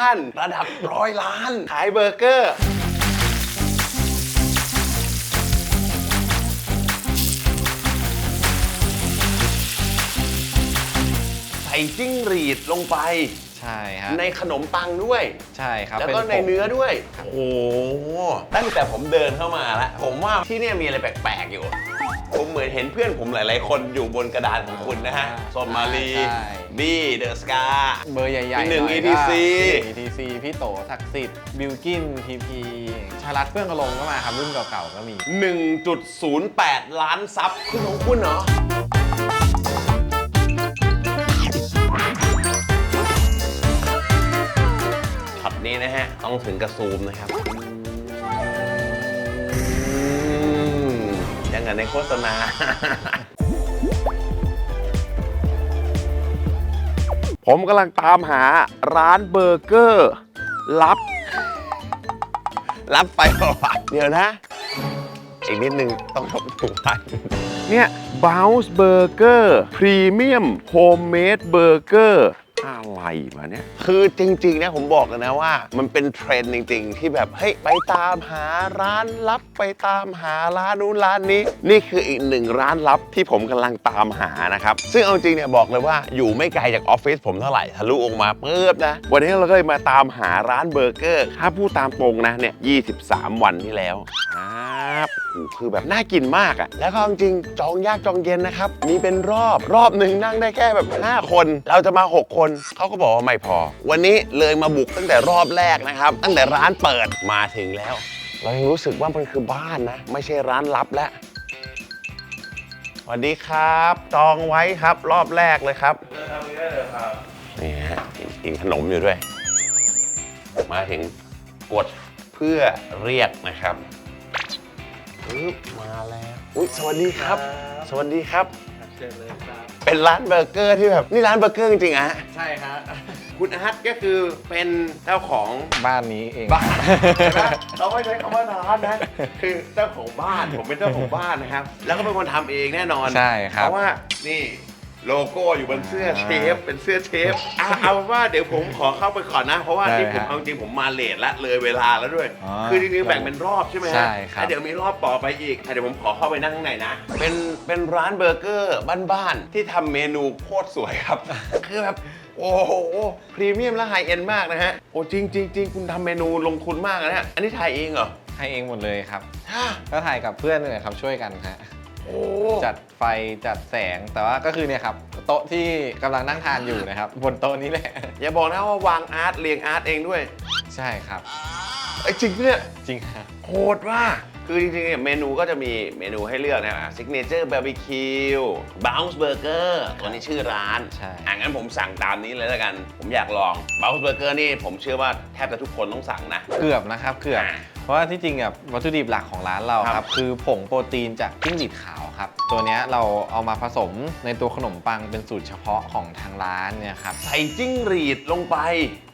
บ้าน ระดับร้อยล้าน ขายเบอร์เกอร์ ใส่จิ้งหรีดลงไป ใช่ฮะในขนมปังด้วย ใช่ครับแล้วก็ป็ในผง เนื้อด้วย โอ้โหตั้งแต่ผมเดินเข้ามาแล้ว ผมว่าที่เนี่ยมีอะไรแปลกๆอยู่ ผมเหมือนเห็นเพื่อนผมหลาย ๆ คนอยู่บนกระดานของคุณนะฮะสนมาลีใช่ บี้เดอะสกา เบอร์ใหญ่ๆพี่หนึ่งอย ETC ก็ ETC พี่โตศักดิ์สิทธิ์บิลกินทีพีชาลัดเพื่อนกระลงก็มาครับรุ่นเก่าๆก็มี 1.08 ล้านซับคุณของคุณเหรอ ช็อตนี้นะฮะ ต้องถึงกระซูมนะครับ ยังกับในโฆษณา ผมกำลังตามหาร้านเบอร์เกอร์ลับ รับไปเหรอวะเดี๋ยวนะ อีกนิดนึงต้องทบทวนเนี่ย Bounce Burger Premium Homemade Burger อะไรมาเนี่ย คือจริงๆนะผมบอกเลยนะว่า มันเป็นเทรนด์จริง ๆ ที่แบบเฮ้ยไปตามหาร้านลับไปตามหาร้านนู้นร้านนี้ นี่คืออีกหนึ่งร้านลับที่ผมกำลังตามหานะครับ ซึ่งเอาจริงเนี่ยบอกเลยว่าอยู่ไม่ไกลจากออฟฟิศผมเท่าไหร่ทะลุออกมาปุ๊บนะ วันนี้เราก็เลยมาตามหาร้านเบอร์เกอร์ถ้าพูดตามตรงนะเนี่ย 23 วันที่แล้ว ครับโอ้โหคือแบบน่ากินมากอะ่ะ แล้วก็จริงๆจองยากจองเย็นนะครับ มีเป็นรอบรอบหนึ่งนั่งได้แค่แบบ 5 คน เราจะมา 6 คน เขาก็บอกว่าไม่พอ วันนี้เลยมาบุกตั้งแต่รอบแรกนะครับ ตั้งแต่ร้านเปิดมาถึงแล้ว เรายังรู้สึกว่ามันคือบ้านนะ ไม่ใช่ร้านลับแล้วสวัสดีครับ จองไว้ครับรอบแรกเลยครับนี่ฮะกินขนมอยู่ด้วย มาถึงกดเพื่อเรียกนะครับ ปึ๊บมาแล้ว อุ๊ยสวัสดีครับ สวัสดีครับ เชิญเลยครับ เป็นร้านเบอร์เกอร์ที่แบบนี่ร้านเบอร์เกอร์จริงๆอะฮะใช่ฮะคุณอาร์ตก็คือเป็นเจ้าของบ้านนี้เองบ้านเราไม่ใช้คำว่าร้านนะคือเจ้าของบ้านผมเป็นเจ้าของบ้านนะครับ แล้วก็เป็นคนทำเองแน่นอนใช่ครับ เพราะว่านี่ โลโก้อยู่บนเสื้ออ่าเชฟเป็นเสื้อเชฟอะเอาเป็นว่าเดี๋ยวผมขอเข้าไปก่อนนะ เพราะว่าได้ที่ผมฮะเอาจริงผมมาเลทละเลยเวลาแล้วด้วย อ๋อคือจริงๆแบ่งเป็นรอบใช่ไหมฮะใช่ครับแล้วเดี๋ยวมีรอบต่อไปอีกอะเดี๋ยวผมขอเข้าไปนั่งข้างในนะ เป็นเป็นร้านเบอร์เกอร์บ้านๆที่ทำเมนูโคตรสวยครับ คือแบบโอ้โหพรีเมียมและไฮเอ็นมากนะฮะโอ้จริงจริงจริงคุณทำเมนูลงทุนมากนะฮะอันนี้ถ่ายเองเหรอให้เองหมดเลยครับ ฮะ ก็ถ่ายกับเพื่อนเลยครับช่วยกันฮะโอ้ จัดไฟจัดแสงแต่ว่าก็คือเนี่ยครับโต๊ะที่กำลังนั่งทานอยู่นะครับ บนโต๊ะนี้แหละ อย่าบอกนะว่าวางอาร์ตเรียงอาร์ตเองด้วยใช่ครับ ไอ้ยจริงเนี่ยจริงฮะโหดว่ากคือจริงๆเนี่ยเมนูก็จะมีเมนูให้เลือกนะซิกเนเจอร์บาร์บีคิวบ u ว c e เบอร์เกอร์ตัวนี้ชื่อร้านใช่ อะงั้นผมสั่งตามนี้เลยแล้วกัน ผมอยากลองบ u ว c e เบอร์เกอร์นี่ผมเชื่อว่าแทบจะทุกคนต้องสั่งนะ เกือบนะครับเกือบอ่าเพ ราะว่าที่จริงแบบวัตถุดิบหลักของร้านเราคครัรับบคือผงโปรตีนจากจิ้งหรีดขาวครับ ตัวเนี้ยเราเอามาผสมในตัวขนมปังเป็นสูตรเฉพาะของทางร้านเนี่ยครับใส่จิ้งหรีดลงไป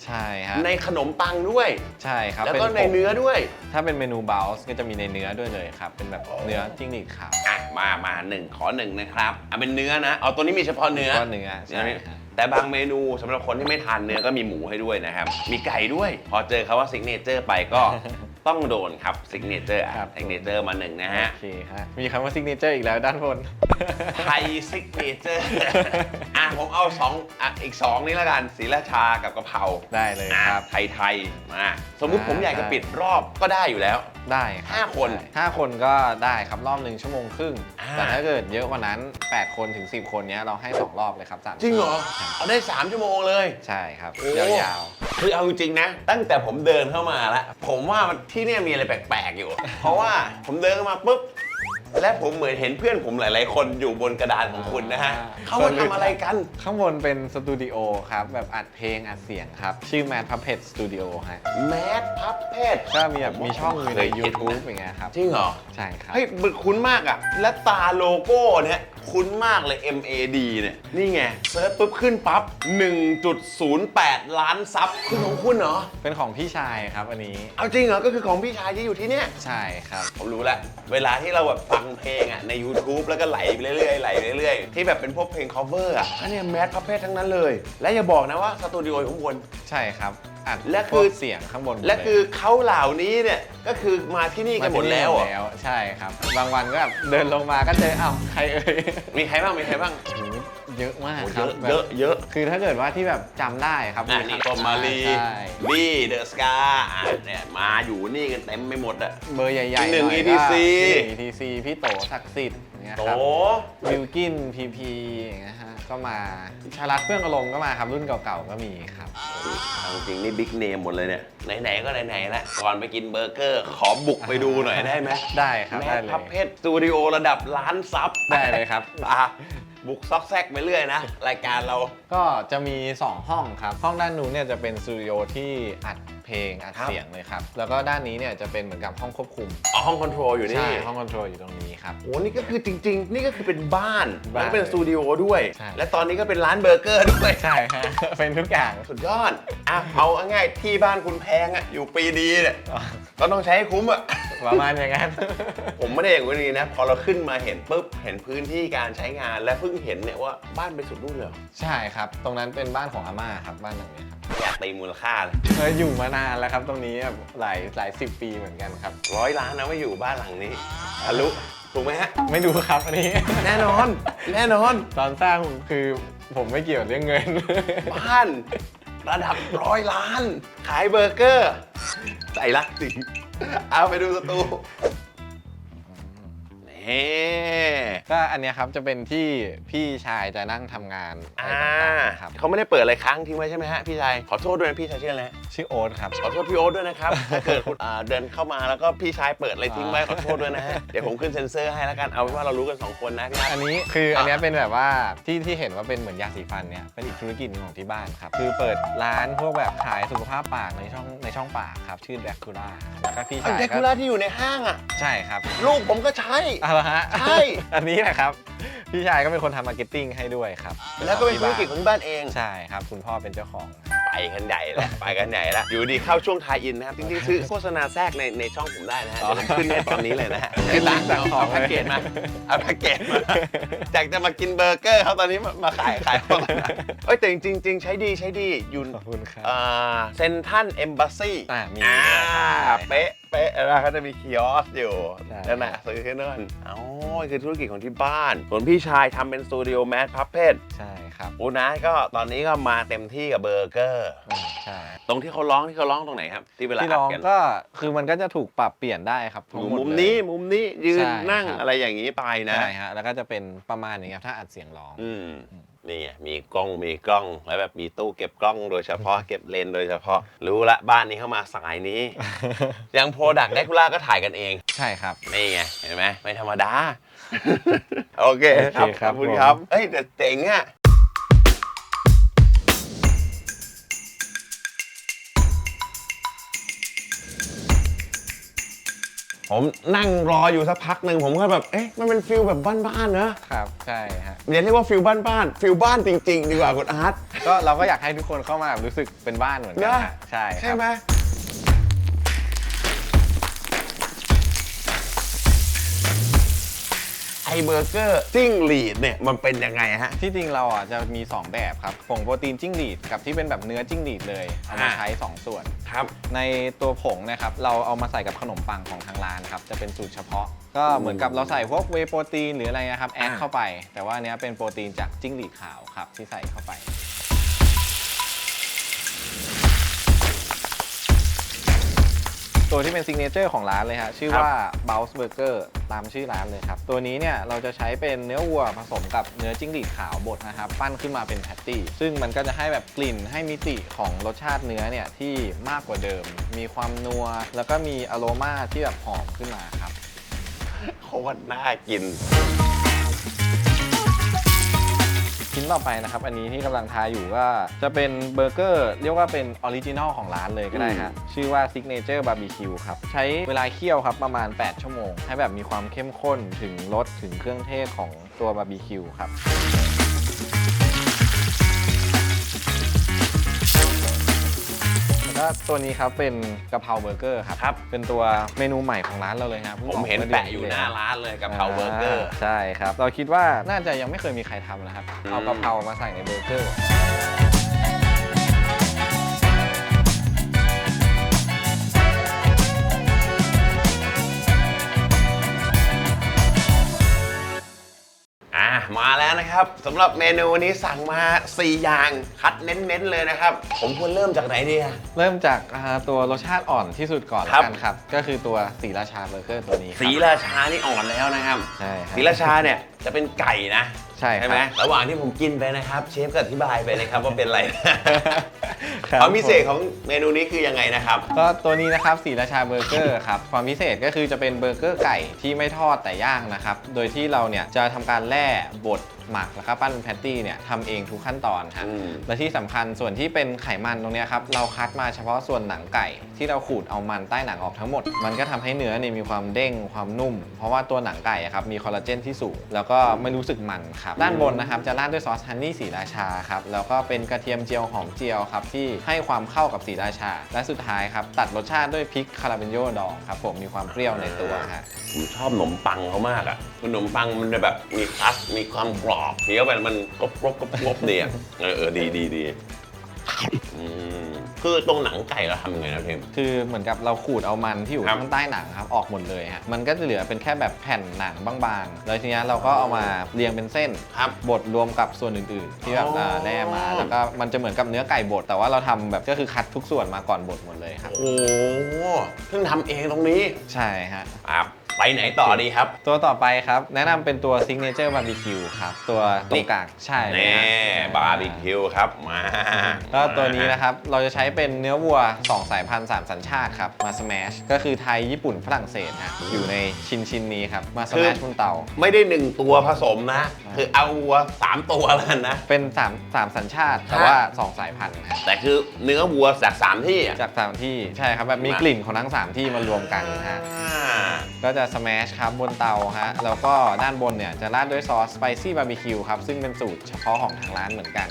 ใช่ฮะในขนมปังด้วยใช่ครับแล้วก็ป็ในผงเนื้อด้วย ถ้าเป็นเมนูเบลส์ก็จะมีในเนื้อด้วยเลยครับเป็นแบบเนื้อจิ้งหรีดขาวอะมามาหนึ่งขอหนึ่งนะครับอะเป็นเนื้อนะเอาตัวนี้มีเฉพาะเนื้อก็เนื้อใช่ครับแต่บางเมนูสำหรับคนที่ไม่ทานเนื้อก็มีหมูให้ด้วยนะครับ มีไก่ด้วย พอเจอคาว่าซิกเนเจอร์ไปก็ ต้องโดนครับซิกเนเจอร์ครับซิกเนเจอร์มาหนึ่งนะฮะ โอเคฮะมีคำว่าซิกเนเจอร์อีกแล้วด้านบน ไทยซิกเนเจอร์ อะผมเอาสองอะอีกสองนี้ละกันศรีราชากับกะเพราได้เลยอะครับ ไทยไทยๆมาสมมุติผมอยากจะได้ปิดรอบก็ได้อยู่แล้ว ได้รับห้าคนได้ห้าคนก็ได้ครับรอบหนึ่งชั่วโมงครึ่ง อ่า แต่ถ้าเกิดเยอะกว่านั้น 8 คนถึง 10 คนเนี้ยเราให้ 2 รอบเลยครับสามจริงเหรอใช่เอาได้ 3 ชั่วโมงเลย ใช่ครับโอ้ ยาว คือเอาจริงๆนะ ตั้งแต่ผมเดินเข้ามาแล้ว ผมว่ามันที่เนี่ยมีอะไรแปลกๆอยู่ เพราะว่าผมเดินเข้ามาปุ๊บ และผมเหมือนเห็นเพื่อนผมหลาย ๆ คนอยู่บนกระดานของคุณนะฮะเขามาทำอะไรกันๆข้างบนเป็นสตูดิโอครับ แบบอัดเพลงอัดเสียงครับ ชื่อ Mad Puppet Studio ฮะ แมสพับเพชก็มีแบบมีช่องอยู่ในเคยเห็น YouTube อย่างเงี้ยครับ จริงเหรอ ใช่ครับ เฮ้ยมันคุ้นมากอะและตาโลโก้เนี่ย คุ้นมากเลย MAD เนี่ย นี่ไงเซิร์ชปุ๊บขึ้นปั๊บ 1.08 ล้านซับคือของคุณเหรอ เป็นของพี่ชายครับอันนี้ เอาจริงเหรอ ก็คือของพี่ชายที่อยู่ที่เนี่ย ใช่ครับ ผมรู้แล้ว เวลาที่เราแบบฟังเพลงอะใน YouTube แล้วก็ไหลไปเรื่อยๆไหลไปเรื่อยๆ ที่แบบเป็นพวกเพลง cover อะอันเนี้ยแมสพับเพศทั้งนั้นเลย และอย่าบอกนะว่าสตูดิโออยู่ข้างบนใช่ครับ อัดและพคือวกเสียงข้างบนหมดและเย คือเขาเหล่านี้เนี่ยก็คือมาที่นี่กันหมดแล้วเหรอแล้วใช่ครับ บางวันก็แบบเดินลงมาก็เจออ้าวใครเอ่ยมีใครบ้างมีใครบ้างโอ้โหเยอะมากโอ้คเยรับอะแบบเยอะเยอะคือถ้าเกิดว่าที่แบบจำได้ครับอะนี่ก็มาลีใช่บี้เดอะสกาอะเนี่ยมาอยู่นี่กันเต็มไปหมดอะ เบอร์ใหญ่ๆหนึ่งอย ETC ก็พี่หนึ่ง ETC พี่โตศักดิ์สิทธิ์อย่างเงี้ยโตครับวิลกินพีพีอย่างเงี้ยฮะ ก็มาชาลัดเพื่องอารมณ์ก็มาครับรุ่นเก่าๆก็มีครับ เอาจริงนี่บิ๊กเนมหมดเลยเนี่ย ไหนๆก็ไหนๆแล้วก่อนไปกินเบอร์เกอร์ ขอบุกไปดูหน่อยได้ไหมได้ครับแม่ได้เลพับเพยชรสตูดิโอระดับล้านซับได้เลยครับ อะ บุกซอกแซกไปเรื่อยนะ รายการเรา ก็จะมี 2 ห้องครับ ห้องด้านนู้นเนี่ยจะเป็นสตูดิโอที่อัดเพลงอัดครับ เสียงเลยครับ แล้วก็ด้านนี้เนี่ยจะเป็นเหมือนกับห้องควบคุมอ๋อห้องคอนโทรลอยู่นี่ใช่ห้องคอนโทรลอยู่ตรงนี้ครับ โอ้นี่ก็คือจริง ๆ นี่ก็คือเป็นบ้านบ้านแล้วก็เป็นสตูดิโอด้วย ใช่ และตอนนี้ก็เป็นร้านเบอร์เกอร์ด้วย ใช่ฮะ เป็นทุกอย่างสุดยอดอะเอาง่ายๆที่บ้านคุณแพงอะอยู่ปีดีเนี่ยก็ต้องใช้ให้คุ้มอะ ประมาณอย่างนั้น ผมไม่ได้อย่างนี้นะ พอเราขึ้นมาเห็นปุ๊บ เห็นพื้นที่การใช้งานและเพิ่งเห็นเนี่ยว่าบ้านไปสุดนู่นเลยเหรอใช่ครับ ตรงนั้นเป็นบ้านของอาม่าครับบ้านหลังนี้ครับอยากตีมูลค่าเลยเคยอยู่มานานแล้วครับ ตรงนี้แบบหลายหลายสิบปีเหมือนกันครับ ร้อยล้านนะไม่อยู่บ้านหลังนี้ทะลุถูกไหมฮะ ไม่ดูครับอันนี้ แน่นอน แน่นอน ตอนสร้างคือผมไม่เกี่ยวเรื่องเงิน บ้าน ระดับร้อยล้าน ขายเบอร์เกอร์ใจรักจริง เอาไปดูสตู นี่ก็อันเนี้ยครับจะเป็นที่พี่ชายจะนั่งทำงานอะไรอ่าต่างๆครับเขาไม่ได้เปิดอะไรค้างทิ้งไว้ใช่ไหมฮะพี่ชายขอโทษด้วยนะพี่ชายชื่ออะไรฮะชื่อโอ๊ตครับ ขอโทษพี่โอ๊ตด้วยนะครับ ถ้าเกิดคุณอ่าเดินเข้ามาแล้วก็พี่ชายเปิดอะไรทิ้งไว้ขอโทษด้วยนะฮะเดี๋ยวผมขึ้นเซ็นเซอร์ให้แล้วกันเอาเป็นว่าเรารู้กันสองคนนะพี่นัทอันนี้คืออันเนี้ยเป็นแบบว่าที่ที่เห็นว่าเป็นเหมือนยาสีฟันเนี่ยเป็นอีกธุรกิจหนึงของที่บ้านครับ คือเปิดร้านพวกแบบขายสุขภาพปากในช่องในช่องปากครับ ชื่อแดคูล่าแล้วก็พี่ไอ้ชายเดก็คูล่าที่อยู่ในห้างอะใช่ครับ ลูกผมก็ใช้เอาละฮะใช่ อันนี้แหละครับ พี่ชายก็เป็นคนทำมาร์เก็ตติ้งให้ด้วยครับแล้วก็เป็นธุรกิจของที่บ้านเอง ใช่ครับ คุณพ่อเป็นเจ้าของไปกันใหญ่แล้วไปกันใหญ่แล้วอยู่ดีเข้าช่วงทายอินนะครับจริงๆซื้อโฆษณาแทรกในในช่องผมได้นะฮะอ๋อเดี๋ยวผมขึ้นให้ตอนนี้เลยนะฮะขึ้นลิงก์สั่งของเอาแพ็กเกจมาเอาแพ็กเกจมาจากจะมากินเบอร์เกอร์เขาตอนนี้มามาขายขายของนะเอ้ยแต่จริงๆจริงๆใช้ดีใช้ดีอยู่ขอบคุณครับอ่าเซนทันเอมบ s ซีอ่ามีอ่าใช่เป๊ะ เป๊ะแล้วเขาจะมีคิออสอยู่ใช่ นั่นน่ะซื้อที่นั่นอ๋อคือธุรกิจของที่บ้าน ส่วนพี่ชายทำเป็นสตูดิโอแมสพับเพชใช่ครับโอ้นะก็ตอนนี้ก็มาเต็มที่กับเบอร์เกอร์ อืมใช่ตรงที่เขาร้องที่เขาร้องตรงไหนครับ ที่เวลาที่อัร้ดองกันก็คือมันก็จะถูกปรับเปลี่ยนได้ครับทั้งหดมุมเลย นี้มุมนี้ยืนใช่นั่งครับ อะไรอย่างนี้ไปนะ ใช่ฮะแล้วก็จะเป็นประมาณอย่างเงี้ยถ้าอัดเสียงร้อง อืม นี่ไงมีกล้องมีกล้องแล้วแบบมีตู้เก็บกล้องโดยเฉพาะเก็บเลนส์โดยเฉพาะ รู้ละบ้านนี้เข้ามาสายนี้ อย่างโปรดักต์เดคูล่าก็ถ่ายกันเอง ใช่ครับ นี่ไงเห็นไหมไม่ธรรมดา โอเคครับโอเคครับขอบคุณผม ครับเอ้ยแต่เจ๋งอะ ผมนั่งรออยู่สักพักหนึ่งผมก็แบบ เอ๊ะ มันเป็นฟิลแบบบ้านๆนะครับ ใช่ฮะอย่าเรียกว่าฟิลบ้านๆฟิลบ้านจริง ๆ ดีกว่าคุณอาร์ตก็เราก็อยากให้ทุกคนเข้ามารู้สึกเป็นบ้านเหมือนกันนะฮะใช่คใช่รับไหม ไอเบอร์เกอร์จิ้งหรีดเนี่ยมันเป็นยังไงฮะ ที่จริงเราอะจะมี 2 แบบครับผงโปรตีนจิ้งหรีดกับที่เป็นแบบเนื้อจิ้งหรีดเลยเอามาอ่า ใช้ 2 ส่วน ครับ ในตัวผงนะครับเราเอามาใส่กับขนมปังของทางร้านครับจะเป็นสูตรเฉพาะ ก็เหมือนกับเราใส่พวกเวย์โปรตีนหรืออะไรนะครับแอดอ่า เข้าไป แต่ว่าอันเนี้ยเป็นโปรตีนจากจิ้งหรีดขาวครับที่ใส่เข้าไป ตัวที่เป็นซิงเนเจอร์ของร้านเลยฮะชื่อว่า Bounce Burger ตามชื่อร้านเลยครับ ตัวนี้เนี่ยเราจะใช้เป็นเนื้อวัวผสมกับเนื้อจิ้งหรีดขาวบดนะครับ ปั้นขึ้นมาเป็นแพตตี้ ซึ่งมันก็จะให้แบบกลิ่นให้มิติของรสชาติเนื้อเนี่ยที่มากกว่าเดิม มีความนัว แล้วก็มีอโรมาที่แบบหอมขึ้นมาครับโคตรน่ากิน ชิ้นต่อไปนะครับ อันนี้ที่กำลังทายอยู่ก็จะเป็นเบอร์เกอร์เรียกว่าเป็นออริจินอลของร้านเลยก็ได้ฮะชื่อว่า Signature Barbecue ครับ ใช้เวลาเคี่ยวครับประมาณ 8 ชั่วโมง ให้แบบมีความเข้มข้นถึงรสถึงเครื่องเทศของตัวบาร์บีคิวครับ ก็ตัวนี้ครับเป็นกะเพราเบอร์เกอร์ครับ ครับ เป็นตัวเมนูใหม่ของร้านเราเลยนะพิ่งผมเห็นกาแปะอยู่หน้าร้านเลยกับเพราเบอร์เกอร์าใช่ครับ เราคิดว่าน่าจะยังไม่เคยมีใครทำนะครับอืมเอากะเพรามาใส่ในเบอร์เกอร์ นะครับสำหรับเมนูนี้สั่งมา 4 อย่างคัดเน้นๆเลยนะครับ ผมควรเริ่มจากไหนดีอะ เริ่มจากอ่าตัวรสชาติอ่อนที่สุดก่อนครัแล้วบกันครับ ก็คือตัวสีราชาเบอร์เกอร์ตัวนี้ครับ สีราชานี่อ่อนแล้วนะครับ ใช่ครับสีราชาเนี่ย จะเป็นไก่นะใช่ครับ ไหมระหว่างที่ผมกินไปนะครับ เชฟก็อธิบายไปนะครับว่าเป็นอะไรครับความพิเศษของเมนูนี้คือยังไงนะครับ ก็ตัวนี้นะครับสีราชาเบอร์เกอร์ครับความพิเศษก็คือจะเป็นเบอร์เกอร์ไก่ที่ไม่ทอดแต่ย่างนะครับ โดยที่เราเนี่ยจะทำการแล่บด หมักแล้วก็ปั้นเป็นแพตตี้เนี่ยทำเองทุกขั้นตอนครับอืม และที่สำคัญส่วนที่เป็นไขมันตรงเนี้ยครับเราคัดมาเฉพาะส่วนหนังไก่ ที่เราขูดเอามันใต้หนังออกทั้งหมด มันก็ทำให้เนื้อเนี่ยมีความเด้งความนุ่ม เพราะว่าตัวหนังไก่อะครับมีคอลลาเจนที่สูง แล้วก็ไม่รู้สึกมันครับด้านบนนะครับจะราดด้วยซอสฮันนี่สีราชาครับแล้วก็เป็นกระเทียมเจียวหอมเจียวครับที่ให้ความเข้ากับสีราชา และสุดท้ายครับตัดรสชาติด้วยพริกคาราเบนโยดองครับผมมีความเปรี้ยวในตัวฮะ ผมชอบขนมปังเขามากอะขนมปังมันจะแบบมีครัสมีความกรอบเคี้ยวไปแล้วมันกรอบกรอบกรอบกรอบดีอะเออเออดีดีดีอืมคือตรงหนังไก่เราทำยังไงนะเทม คือเหมือนกับเราขูดเอามันที่อยู่ครับข้างใต้หนังครับออกหมดเลยฮะมันก็จะเหลือเป็นแค่แบบแผ่นหนังบางๆ แล้วทีเนี้ยเราก็เอามาเรียงเป็นเส้นครับบดรวมกับส่วนอื่นๆ ที่แบบอ๋ออ่าแล่มาแล้วก็มันจะเหมือนกับเนื้อไก่บดแต่ว่าเราทำแบบก็คือคัดทุกส่วนมาก่อนบดหมดเลยครับ โอ้โหเพิ่งทำเองตรงนี้ใช่ฮะอะ ไปไหนต่อดีครับ ตัวต่อไปครับ แนะนำเป็นตัว Signature Barbecue ครับ ตัวตรงกลางใช่เลยแน่ฮะบาร์บีคิวครับมาก็ตัวนี้นะครับ เราจะใช้เป็นเนื้อวัว 2 สายพันธุ์ 3 สัญชาติครับ มาส a s h ก็คือไทย ญี่ปุ่นฝรั่งเศสฮะอยู่ในชิ้นชิ้นๆนี้ครับ มาสคือ a s h บนเตา ไม่ได้หนึ่งตัวผสมนะ คือเอาวัวสามตัวแล้วกันนะ เป็น3 3สัญชาติ แต่ฮะว่า 2 สายพันธุ์ฮะแต่คือเนื้อวัวจากสามที่อะจากสามที่ใช่ครับแบบมีมากลิ่นของทั้ง3ที่มารวมกันฮะ อ่า ก็จะส a s h ครับบนเตาฮะแล้วก็ด้านบนเนี่ยจะราดด้วยซอส Spicy Barbecue ครับซึ่งเป็นสูตรเฉพาะของทางร้านเหมือนกัน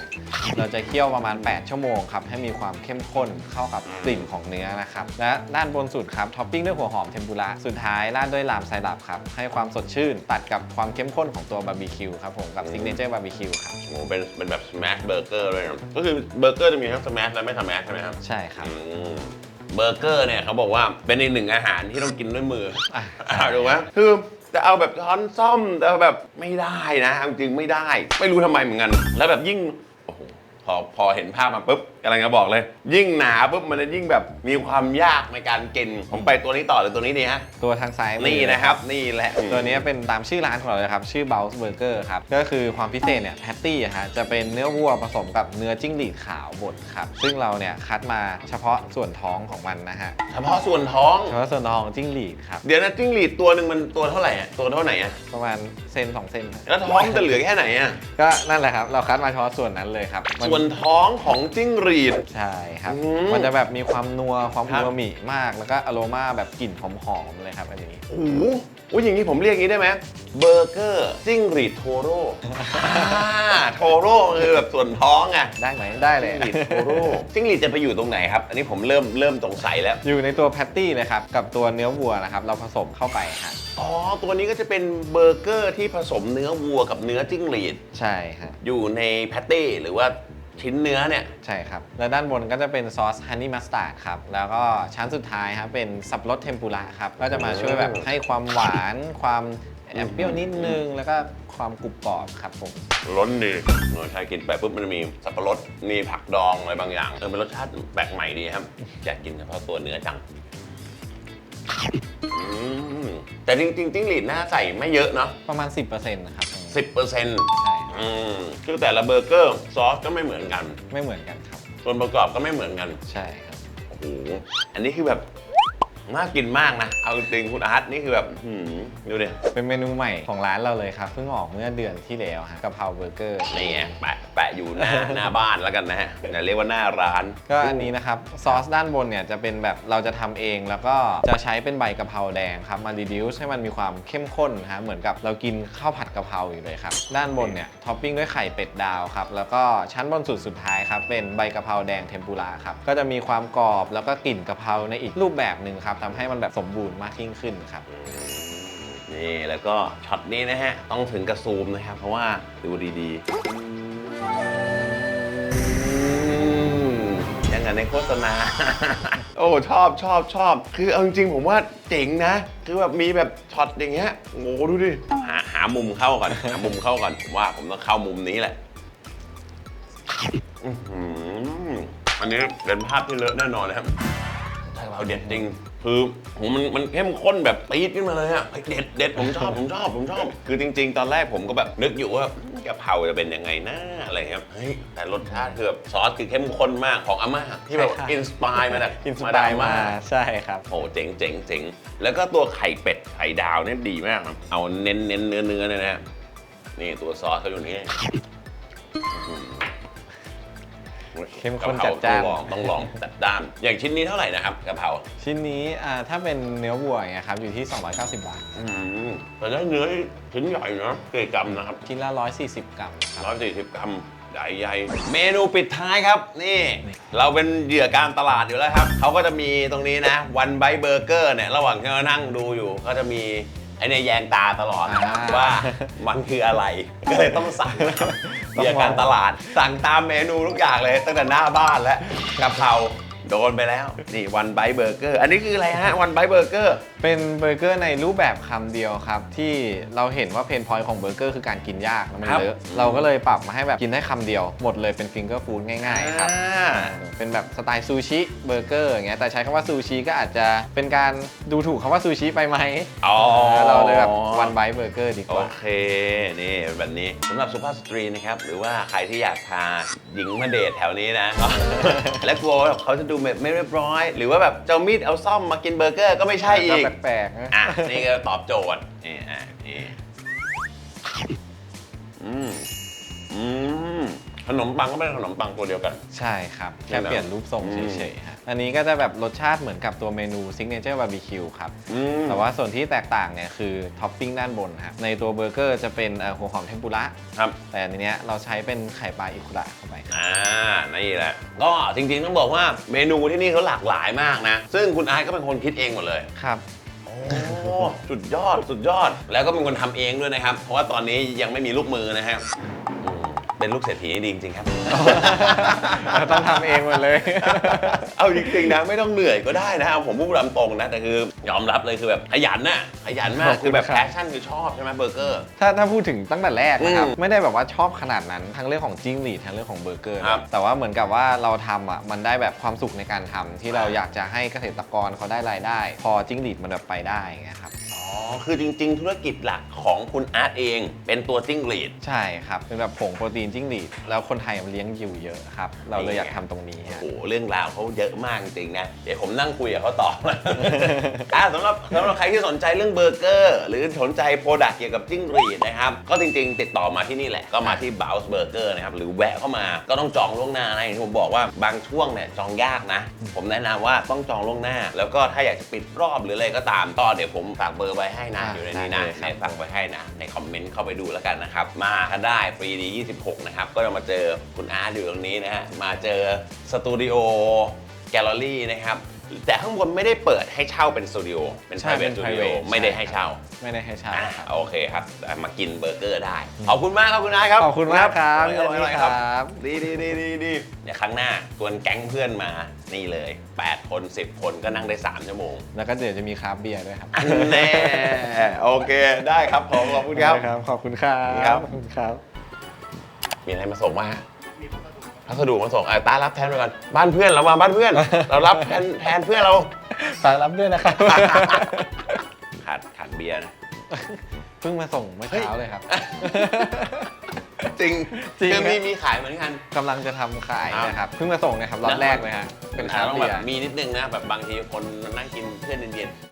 เราจะเคี่ยวประมาณ 8 ชั่วโมงครับให้มีความเข้มข้นเข้ากับกลิ่นของเนื้อนะครับและด้านบนสุดครับท็อปปิ้งด้วยหัวหอมเทมปุระสุดท้ายราดด้วยลามไซรัปครับให้ความสดชื่นตัดกับความเข้มข้นของตัวบาร์บีคิวครับผมกับซิกเนเจอร์บาร์บีคิวครับโอ้โหเป็นเป็นแบบสแมชเบอร์เกอร์เลยนะก็คือเบอร์เกอร์จะมีทั้งสแมชและไม่สแมชใช่ไหมครับใช่ครับอืม เบอร์เกอร์เนี่ยเขาบอกว่าเป็นอีกหนึ่งอาหารที่ต้องกินด้วยมืออะ อ่าถูกไหมคือจะเอาแบบช้อนซ่อมแต่เอาแบบไม่ได้นะเอาจริงๆไม่ได้ ไม่รู้ทำไมเหมือนกัน แล้วแบบยิ่งโอ้โห พอพอเห็นภาพมาปุ๊บกำลังจะบอกเลย ยิ่งหนาปุ๊บมันจะยิ่งแบบมีความยากในการกิน ผมไปตัวนี้ต่อเลยตัวนี้ดีฮะ ตัวทางซ้ายมือนี่นะครับ นี่แหละตัวนี้เป็นตามชื่อร้านของเราเลยครับ ชื่อ Bounce Burger ครับ ก็คือความพิเศษเนี่ยแพตตี้อะฮะจะเป็นเนื้อวัวผสมกับเนื้อจิ้งหรีดขาวบดครับ ซึ่งเราเนี่ยคัดมาเฉพาะส่วนท้องของมันนะฮะ เฉพาะส่วนท้อง เฉพาะส่วนท้องของจิ้งหรีดครับ เดี๋ยวนะจิ้งหรีดตัวหนึ่งมันตัวเท่าไหร่อะตัวเท่าไหร่อะประมาณเซนสองเซนแล้วท้องจะเหลือแค่ไหนอะก็นั่นแหละครับเราคัดมาเฉพาะส่วนนั้นเลยครับมันส่วนท้องของจิ้งหรีด ใช่ครับ อืมมันจะแบบมีความนัวความครับอูมามิมาก แล้วก็อโรมาแบบกลิ่นหอมๆเลยครับอันนี้ โอ้โหโอ้ยอย่างนี้ผมเรียกอย่างนี้ได้ไหมเบอร์เกอร์จิ้งหรีดโทโร่อ่าโทโร่คือแบบส่วนท้องอะได้ไหมได้เลย จิ้งหรีดโทโร่จิ้งหรีดจะไปอยู่ตรงไหนครับ อันนี้ผมเริ่มเริ่มสงสัยแล้ว อยู่ในตัวแพตตี้เลยครับ กับตัวเนื้อวัวนะครับ เราผสมเข้าไปฮะอ๋อ ตัวนี้ก็จะเป็นเบอร์เกอร์ที่ผสมเนื้อวัวกับเนื้อจิ้งหรีด ใช่ฮะอยู่ในแพตตี้หรือว่า ชิ้นเนื้อเนี่ย ใช่ครับ แล้วด้านบนก็จะเป็นซอสฮันนี่มัสตาร์ดครับ แล้วก็ชั้นสุดท้ายครับเป็นสับปะรดเทมปุระครับ ก็จะมาช่วยแบบให้ความหวาน ความแอบเปรี้ยวนิดนึง แล้วก็ความกรุบกรอบครับผม ล้นดีเออใช่กินไปปุ๊บมันมีสับปะรด มีผักดองอะไรบางอย่าง เออเป็นรสชาติแปลกใหม่ดีครับ อยากกินเฉพาะตัวเนื้อจังอืมแต่จริงๆจิ้งหรีดน่าใส่ไม่เยอะเนาะประมาณ 10%นะครับสิบเปอร์เซ็นต์ใช่ อืมคือแต่ละเบอร์เกอร์ซอสก็ไม่เหมือนกัน ไม่เหมือนกันครับ ส่วนประกอบก็ไม่เหมือนกัน ใช่ครับ โอ้โห อันนี้คือแบบ น่ากินมากนะ เอาจริงๆคุณอาร์ตนี่คือแบบหืมดูดิ เป็นเมนูใหม่ของร้านเราเลยครับเพิ่งออกเมื่อเดือนที่แล้วฮะกะเพราเบอร์เกอร์ นี่ไงแปะแปะอยู่หน้า หน้าบ้านแล้วกันนะฮะอย่าเรียกว่าหน้าร้าน ก็อันนี้นะครับ ซอสด้านบนเนี่ยจะเป็นแบบเราจะทำเองแล้วก็จะใช้เป็นใบกะเพราแดงครับมา reduce ให้มันมีความเข้มข้นนะฮะเหมือนกับเรากินข้าวผัดกะเพราอยู่เลยครับ ด้านบนเนี่ยท็อปปิ้งด้วยไข่เป็ดดาวครับแล้วก็ชั้นบนสุดสุดท้ายครับเป็นใบกะเพราแดงเทมปุระครับก็จะมีความกรอบแล้วก็กลิ่นกะเพราในอีกรูปแบบหนึ่งครับทำให้มันแบบสมบูรณ์มากยิ่งขึ้นครับ นี่แล้วก็ช็อตนี้นะฮะ ต้องถึงกระซูมนะครับ เพราะว่าดูดีๆอืมอย่างกับในโฆษณา โอ้ชอบชอบชอบ คือเอาจริงๆผมว่าเจ๋งนะ คือแบบมีแบบช็อตอย่างเงี้ยโอ้โหดูดิหาหามุมเข้าก่อน หามุมเข้าก่อน ผมว่าผมต้องเข้ามุมนี้แหละอื้อหืออันนี้เป็นภาพที่เลอะแน่นอนนะครับใช่ เราเด็ดจริง คือผมมันมันเข้มข้นแบบตีดขึ้นมาเลยอะเฮ้ยเด็ดเด็ดผมชอบผมชอบผมชอบ คือจริง ๆ ตอนแรกผมก็แบบนึกอยู่ว่ากะเพราจะเป็นยังไงนะอะไรเงี้ยเฮ้ยแต่รสชาติคือแบบซอสคือเข้มข้นมากของอาม่าที่แบบใช่ครับอินสปายมาจากอินสมาปาดามยม่ามาใช่ครับ โอ้เจ๋งเจ๋งเจ๋งแล้วก็ตัวไข่เป็ดไข่ดาวเนี่ยดีมากครับเอาเน้นเน้นเนื้อเนื้อเนี่ยนะนี่ตัวซอสเขาอยู่นี่ เข้มข้นกะเพรจัดจ้านต้องลองต้องลองจัดด้านอย่างชิ้นนี้เท่าไหร่นะครับกะเพราชิ้นนี้อ่าถ้าเป็นเนื้อวัวอย่างเงี้ยครับอยู่ที่ 290 บาท อืมแต่ได้เนื้อชิ้นใหญ่นะกี่กรัมนะครับ ชิ้นละ 140 กรัมครับร้อยสี่สิบกรัมใหญ่ใหญ่เมนูปิดท้ายครับ นี่ เราเป็นเหยื่อการตลาดอยู่แล้วครับ เขาก็จะมีตรงนี้นะ วันไบเบอร์เกอร์เนี่ย ระหว่างที่เรานั่งดูอยู่เขาจะมี ไอเนี่ยแยงตาตลอดอ่าว่ามันคืออะไร ก็เลยต้องสั่งครับเหยื่อการตลาด สั่งตามเมนูทุกอย่างเลย ตั้งแต่หน้าบ้านแล้วกะเพรา โดนไปแล้ว นี่วันไบเบอร์เกอร์อันนี้คืออะไรฮะวันไบเบอร์เกอร์เป็นเบอร์เกอร์ในรูปแบบคำเดียวครับ ที่เราเห็นว่าเพนพอยต์ของเบอร์เกอร์คือการกินยากแล้วมันครับ เลอะเราก็เลยปรับมาให้แบบกินได้คำเดียว หมดเลยเป็นฟิงเกอร์ฟู้ดง่ายๆครับ อ่า เป็นแบบสไตล์ซูชิเบอร์เกอร์อย่างเงี้ยแต่ใช้คำว่าซูชิก็อาจจะเป็นการดูถูกคำว่าซูชิไปไหมอ๋อ เราเลยแบบวันไบเบอร์เกอร์ดีกโอว่า เค นี่ แบบนี้สำหรับสุภาพสตรีนะครับ หรือว่าใครที่อยากพาหญิงมาเดทแถวนี้นะ และกลัวว่าแบบเขาจะดูแบบไม่เรียบร้อย หรือว่าแบบเจ้ามีดเอาซ่อมมากินเบอร์เกอร์ก็ไม่ใช่อีกก็แปลกๆนะอะนี่ก็ตอบโจทย์นี่อะนี่อืมอืมขนมปังก็เป็นขนมปังตัวเดียวกัน ใช่ครับ แค่นี่แหละเปลี่ยนรูปทรงอืมเฉยๆฮะ อันนี้ก็จะแบบรสชาติเหมือนกับตัวเมนูซิกเนเจอร์บาร์บีคิวครับ อืม แต่ว่าส่วนที่แตกต่างเนี่ยคือท็อปปิ้งด้านบนครับในตัวเบอร์เกอร์จะเป็นเอ่อหัวหอมเทมปุระครับ แต่อันเนี้ยเราใช้เป็นไข่ปลาอิคุระเข้าไปครับ อ่า นี่แหละ ก็จริงๆต้องบอกว่าเมนูที่นี่เขาหลากหลายมากนะ ซึ่งคุณอาร์ตก็เป็นคนคิดเองหมดเลย ครับ โอ้ สุดยอด สุดยอด แล้วก็เป็นคนทำเองด้วยนะครับ เพราะว่าตอนนี้ยังไม่มีลูกมือนะครับอืม เป็นลูกเศรษฐีที่ดีจริงๆครับ ต้องทำเองหมดเลย เอาจริงๆนะไม่ต้องเหนื่อยก็ได้นะเอาผมพูดตามตรงนะแต่คือยอมรับเลยคือแบบขยันน่ะขยันมาขกอบคุณคือแบบครับแพชชั่นคือชอบใช่ไหมเบอร์เกอร์ ถ้าถ้าพูดถึงตั้งแต่แรกนะครับอืมไม่ได้แบบว่าชอบขนาดนั้นทั้งเรื่องของจิ้งหรีดทั้งเรื่องของเบอร์เกอร์ ครับ แต่ว่าเหมือนกับว่าเราทำอะมันได้แบบความสุขในการทำที่เราอยากจะให้เกษตรกรเขาได้รายได้ พอจิ้งหรีดมันแบบไปได้อย่างเงี้ยครับอ๋อคือจริง ๆ ธุรกิจหลักของคุณอาร์ตเอง เป็นตัวจิ้งหรีด ใช่ครับเป็นแบบผงโปรตีนจิ้งหรีดแล้วคนไทยมันเลี้ยงอยู่เยอะครับ เราเลยอยากทำตรงนี้โอ้ฮะโหเรื่องราวเขาเยอะมากจริงๆนะ เดี๋ยวผมนั่งคุยกับเขาต่อ อะสำหรับสำหรับใครที่สนใจเรื่องเบอร์เกอร์ หรือสนใจโปรดักต์เกี่ยวกับจิ้งหรีดนะครับ ก็จริงๆ ติดต่อมาที่นี่แหละ ก็มาที่ Bounce Burger นะครับ หรือแวะเข้ามาก็ต้องจองล่วงหน้านะอย่างที่ผมบอกว่าบางช่วงเนี่ยจองยากนะ ผมแนะนำว่าต้องจองล่วงหน้า แล้วก็ถ้าอยากจะปิดรอบหรืออะไรก็ตามก็เดี๋ยวผมฝากเบอร์ไว้ให้นะอ่าอยู่ในนี้นะได้เลยครับ ในฝากไว้ให้นะในคอมเมนต์เข้าไปดูแล้วกันนะครับมากันได้ฟรีดี 26นะครับ ก็จะมาเจอคุณอาร์ตอยู่ตรงนี้นะฮะ มาเจอสตูดิโอแกลเลอรี่นะครับ แต่ข้างบนไม่ได้เปิดให้เช่าเป็นสตูดิโอ เป็น ใช่ private เป็น studio private ไม่ได้ให้เช่าไม่ได้ให้เช่าอ่าครับโอเคครับแต่มากินเบอร์เกอร์ได้ ขอบคุณมากครับคุณอาร์ตครับขอบคุณมากครับอร่อยอร่อยยินดีครับครับดีดีดีดีดีเดี๋ยวครั้งหน้าชวนแก๊งเพื่อนมา นี่เลย 8 คน 10 คนก็นั่งได้ 3 ชั่วโมงแล้วก็เดี๋ยวจะมีคราฟต์เบียร์ด้วยครับอันแน่ โอเค ได้ครับผมขอบคุณครับได้ครับ ขอบคุณครับครับขอบคุณครับ มีอะไรมาส่งมาพัสดุมาส่งอะตารับแทนไปก่อนบ้านเพื่อนเรามาบ้านเพื่อน เรารับแทนแทนเพื่อนเราฝากรับด้วยนะครับ ขาดขาดเบียร์นะ เพิ่งมาส่งเมื่อเช้าเลยครับ จริงจริง คือมีครับมีขายเหมือนกัน กำลังจะทำขายครับนะครับ เพิ่งมาส่งเนะครับรอบแรกเลยฮะ เป็นคราฟต์ต้องเบีแบยบร์มีนิดนึงนะแบบบางทีคนนั่งกินเพื่อนเย็นๆ